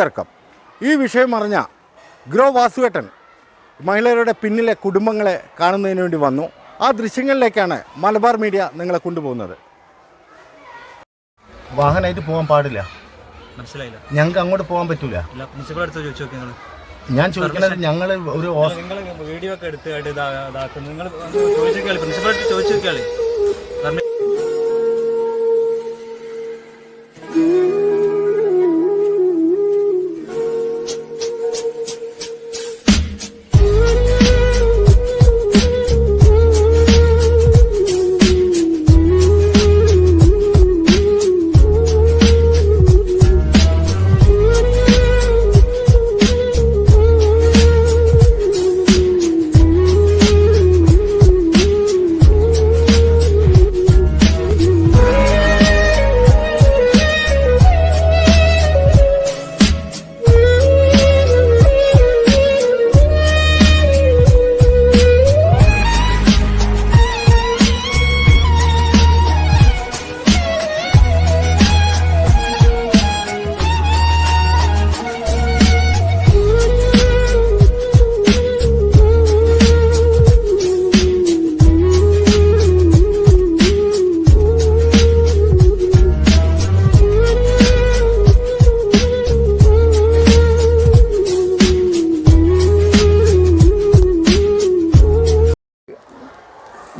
വഴിത്തർക്കം ഈ വിഷയം അറിഞ്ഞ ഗ്രോ വാസുവേട്ടൻ മഹിളകളുടെ പിന്നിലെ കുടുംബങ്ങളെ കാണുന്നതിന് വേണ്ടി വന്നു. ആ ദൃശ്യങ്ങളിലേക്കാണ് മലബാർ മീഡിയ നിങ്ങളെ കൊണ്ടുപോകുന്നത്. വാഹനമായിട്ട് പോകാൻ പാടില്ല. മനസ്സിലായില്ല. ഞങ്ങൾക്ക് അങ്ങോട്ട് പോകാൻ പറ്റൂല. ഇല്ല പ്രിൻസിപ്പൾ അടുത്ത് ചോദിച്ചു നോക്കി ഞാൻ ചോദിക്കുന്നത് ഞങ്ങൾ ഒരു വീഡിയോ ഒക്കെ എടുത്ത് നിങ്ങൾ ചോദിച്ചു പ്രിൻസിപ്പൽ പ്രിൻസിപ്പൾ അടുത്ത് ചോദിച്ചു നോക്കിയാളി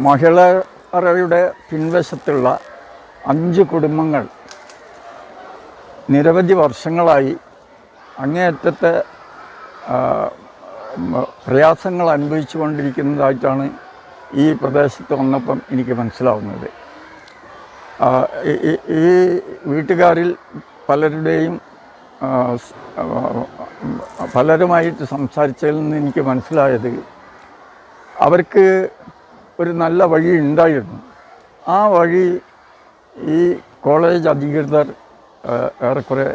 മഹിളയുടെ പിൻവശത്തുള്ള അഞ്ച് കുടുംബങ്ങൾ നിരവധി വർഷങ്ങളായി അങ്ങേയറ്റത്തെ പ്രയാസങ്ങൾ അനുഭവിച്ചു കൊണ്ടിരിക്കുന്നതായിട്ടാണ് ഈ പ്രദേശത്ത് വന്നപ്പം എനിക്ക് മനസ്സിലാവുന്നത്. ഈ- വീട്ടുകാരിൽ പലരുടെയും പലരുമായിട്ട് സംസാരിച്ചതിൽ നിന്ന് എനിക്ക് മനസ്സിലായത് അവർക്ക് ഒരു നല്ല വഴി ഉണ്ടായിരുന്നു. ആ വഴി ഈ കോളേജ് അധികൃതർ ഏറെക്കുറെ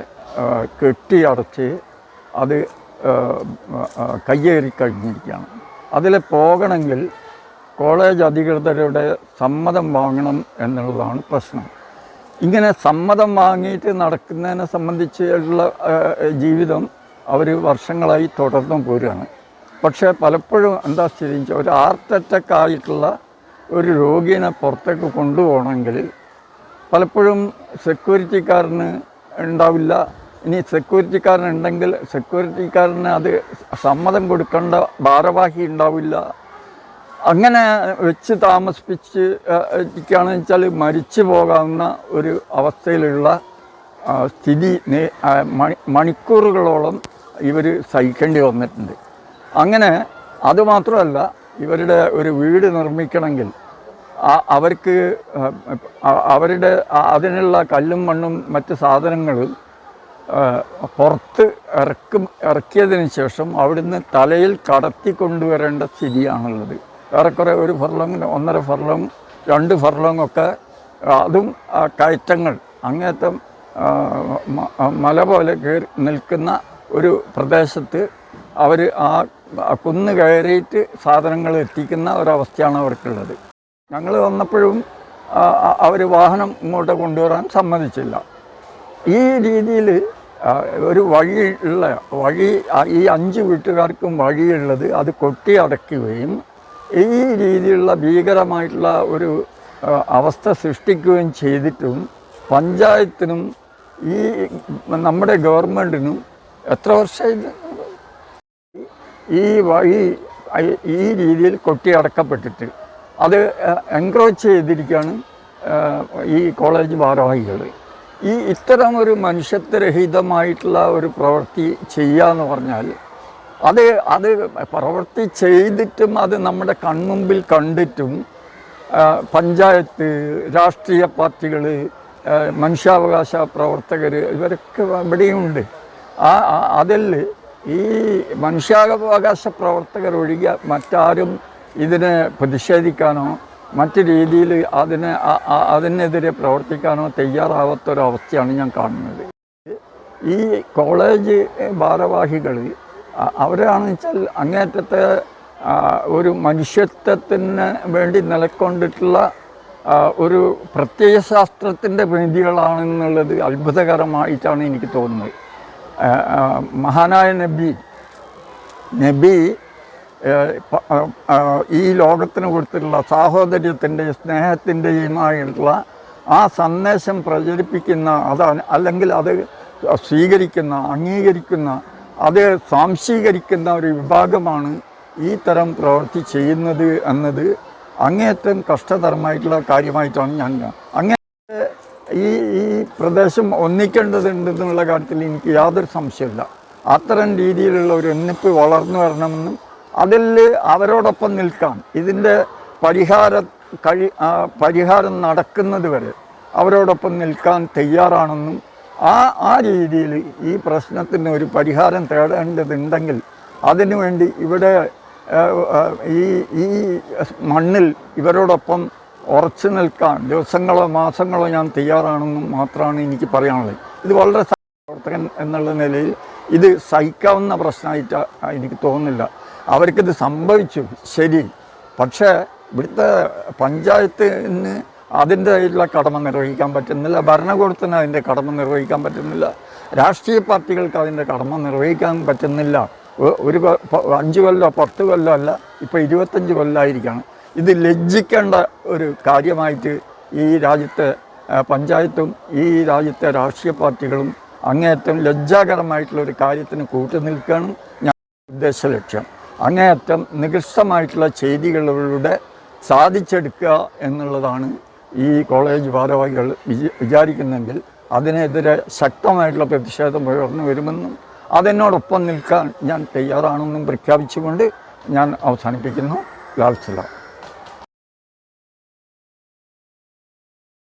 കെട്ടി കെട്ടിയടച്ച് അത് കയ്യേറി കഴിഞ്ഞിരിക്കുകയാണ്. അതിൽ പോകണമെങ്കിൽ കോളേജ് അധികൃതരുടെ സമ്മതം വാങ്ങണം എന്നുള്ളതാണ് പ്രശ്നം. ഇങ്ങനെ സമ്മതം വാങ്ങിയിട്ട് നടക്കുന്നതിനെ സംബന്ധിച്ചുള്ള ജീവിതം അവർ വർഷങ്ങളായി തുടർന്നു പോരുകയാണ്. പക്ഷേ പലപ്പോഴും എന്താ സ്ഥിതി ഒരു ഹാർട്ട് അറ്റാക്ക് ആയിട്ടുള്ള ഒരു രോഗിയെ പുറത്തേക്ക് കൊണ്ടുപോകണമെങ്കിൽ പലപ്പോഴും സെക്യൂരിറ്റിക്കാരന് ഉണ്ടാവില്ല. ഇനി സെക്യൂരിറ്റിക്കാരൻ ഉണ്ടെങ്കിൽ സെക്യൂരിറ്റിക്കാരന് അത് സമ്മതം കൊടുക്കേണ്ട ഭാരവാഹി ഉണ്ടാവില്ല. അങ്ങനെ വെച്ച് താമസിപ്പിച്ച് ഇരിക്കുകയാണെന്ന് വെച്ചാൽ മരിച്ചു പോകാവുന്ന ഒരു അവസ്ഥയിലുള്ള സ്ഥിതി മണിക്കൂറുകളോളം ഇവർ സഹിക്കേണ്ടി വന്നിട്ടുണ്ട്. അങ്ങനെ അതുമാത്രമല്ല ഇവരുടെ ഒരു വീട് നിർമ്മിക്കണമെങ്കിൽ അവർക്ക് അവരുടെ അതിനുള്ള കല്ലും മണ്ണും മറ്റ് സാധനങ്ങളും പുറത്ത് ഇറക്കും ഇറക്കിയതിന് ശേഷം അവിടുന്ന് തലയിൽ കടത്തി കൊണ്ടുവരേണ്ട സ്ഥിതിയാണുള്ളത്. ഏറെക്കുറെ ഒരു ഫർലോങ് ഒന്നര ഫർലോങ് രണ്ട് ഫർലോങ് ഒക്കെ അതും കയറ്റങ്ങൾ അങ്ങേറ്റം മല പോലെ കയറി നിൽക്കുന്ന ഒരു പ്രദേശത്ത് അവർ ആ കുന്ന് കയറിയിട്ട് സാധനങ്ങൾ എത്തിക്കുന്ന ഒരവസ്ഥയാണ് അവർക്കുള്ളത്. ഞങ്ങൾ വന്നപ്പോഴും അവർ വാഹനം ഇങ്ങോട്ട് കൊണ്ടുവരാൻ സമ്മതിച്ചില്ല. ഈ രീതിയിൽ ഒരു വഴി ഉള്ള വഴി ഈ അഞ്ച് വീട്ടുകാർക്കും വഴിയുള്ളത് അത് കൊട്ടി അടയ്ക്കുകയും ഈ രീതിയിലുള്ള ഭീകരമായിട്ടുള്ള ഒരു അവസ്ഥ സൃഷ്ടിക്കുകയും ചെയ്തിട്ടും പഞ്ചായത്തിനും ഈ നമ്മുടെ ഗവൺമെന്റിനും എത്ര വർഷമായി ഈ വഴി ഈ രീതിയിൽ കൊട്ടി അടക്കപ്പെട്ടിട്ട് അത് എൻക്രോച്ച് ചെയ്തിരിക്കുകയാണ് ഈ കോളേജ് ഭാരവാഹികൾ. ഈ ഇത്തരം ഒരു മനുഷ്യത്വരഹിതമായിട്ടുള്ള ഒരു പ്രവൃത്തി ചെയ്യുക എന്ന് പറഞ്ഞാൽ അത് അത് പ്രവൃത്തി ചെയ്തിട്ടും അത് നമ്മുടെ കൺമുമ്പിൽ കണ്ടിട്ടും പഞ്ചായത്ത് രാഷ്ട്രീയ പാർട്ടികൾ മനുഷ്യാവകാശ പ്രവർത്തകർ ഇവരൊക്കെ ഇവിടെയുണ്ട്. ആ ആ- അതിൽ ഈ മനുഷ്യാവകാശ പ്രവർത്തകർ ഒഴികെ മറ്റാരും ഇതിനെ പ്രതിഷേധിക്കാനോ മറ്റു രീതിയിൽ അതിനെ അതിനെതിരെ പ്രവർത്തിക്കാനോ തയ്യാറാവാത്തൊരവസ്ഥയാണ് ഞാൻ കാണുന്നത്. ഈ കോളേജ് ഭാരവാഹികൾ അവരാണെന്ന് വെച്ചാൽ അങ്ങേറ്റത്തെ ഒരു മനുഷ്യത്വത്തിന് വേണ്ടി നിലക്കൊണ്ടിട്ടുള്ള ഒരു പ്രത്യയശാസ്ത്രത്തിന്റെ പ്രതികളാണെന്നുള്ളത് അത്ഭുതകരമായിട്ടാണ് എനിക്ക് തോന്നുന്നത്. മഹാനായ നബി നബി ഈ ലോകത്തിന് കൊടുത്തിട്ടുള്ള സാഹോദര്യത്തിന്റെയും സ്നേഹത്തിന്റെയുമായിട്ടുള്ള ആ സന്ദേശം പ്രചരിപ്പിക്കുന്ന അതാണ് അല്ലെങ്കിൽ അത് സ്വീകരിക്കുന്ന അംഗീകരിക്കുന്ന അത് സാംശീകരിക്കുന്ന ഒരു വിഭാഗമാണ് ഈ തരം പ്രവൃത്തി ചെയ്യുന്നത് എന്നത് അങ്ങേയറ്റം കഷ്ടതരമായിട്ടുള്ള കാര്യമായിട്ടാണ് ഞാൻ അങ്ങേ ഈ ഈ പ്രദേശം ഒന്നിക്കേണ്ടതുണ്ടെന്നുള്ള കാര്യത്തിൽ എനിക്ക് യാതൊരു സംശയമില്ല അത്തരം രീതിയിലുള്ള ഒരു ഒന്നിപ്പ് വളർന്നു വരണമെന്നും അതിൽ അവരോടൊപ്പം നിൽക്കാൻ ഇതിന്റെ പരിഹാര കഴി പരിഹാരം നടക്കുന്നത് വരെ അവരോടൊപ്പം നിൽക്കാൻ തയ്യാറാണെന്നും ആ ആ രീതിയിൽ ഈ പ്രശ്നത്തിന് ഒരു പരിഹാരം തേടേണ്ടതുണ്ടെങ്കിൽ അതിനുവേണ്ടി ഇവിടെ ഈ ഈ മണ്ണിൽ ഇവരോടൊപ്പം ഉറച്ചു നിൽക്കാൻ ദിവസങ്ങളോ മാസങ്ങളോ ഞാൻ തയ്യാറാണെന്നും മാത്രമാണ് എനിക്ക് പറയാനുള്ളത്. ഇത് വളരെ പ്രവർത്തകൻ എന്നുള്ള നിലയിൽ ഇത് സഹിക്കാവുന്ന പ്രശ്നമായിട്ട് എനിക്ക് തോന്നുന്നില്ല. അവർക്കിത് സംഭവിച്ചു ശരി. പക്ഷേ ഇവിടുത്തെ പഞ്ചായത്തിന് അതിന്റെതായിട്ടുള്ള കടമ നിർവഹിക്കാൻ പറ്റുന്നില്ല ഭരണകൂടത്തിന് അതിന്റെ കടമ നിർവഹിക്കാൻ പറ്റുന്നില്ല രാഷ്ട്രീയ പാർട്ടികൾക്ക് അതിന്റെ കടമ നിർവഹിക്കാൻ പറ്റുന്നില്ല. ഒരു അഞ്ച് കൊല്ലോ പത്ത് കൊല്ലോ അല്ല ഇപ്പോൾ ഇരുപത്തഞ്ച് കൊല്ലമായിരിക്കുകയാണ് ഇത് ലജ്ജിക്കേണ്ട ഒരു കാര്യമായിട്ട് ഈ രാജ്യത്തെ പഞ്ചായത്തും ഈ രാജ്യത്തെ രാഷ്ട്രീയ പാർട്ടികളും അങ്ങേയറ്റം ലജ്ജാകരമായിട്ടുള്ള ഒരു കാര്യത്തിന് കൂട്ടുനിൽക്കണം ഞാൻ ഉദ്ദേശ ലക്ഷ്യം. അങ്ങേയറ്റം നികൃഷ്ടമായിട്ടുള്ള ചെയ്തികളിലൂടെ സാധിച്ചെടുക്കുക എന്നുള്ളതാണ് ഈ കോളേജ് ഭാരവാഹികൾ വിച വിചാരിക്കുന്നെങ്കിൽ അതിനെതിരെ ശക്തമായിട്ടുള്ള പ്രതിഷേധം ഉയർന്നു വരുമെന്നും അതിനോടൊപ്പം നിൽക്കാൻ ഞാൻ തയ്യാറാണെന്നും പ്രഖ്യാപിച്ചുകൊണ്ട് ഞാൻ അവസാനിപ്പിക്കുന്നു. ലാൽ സലാം.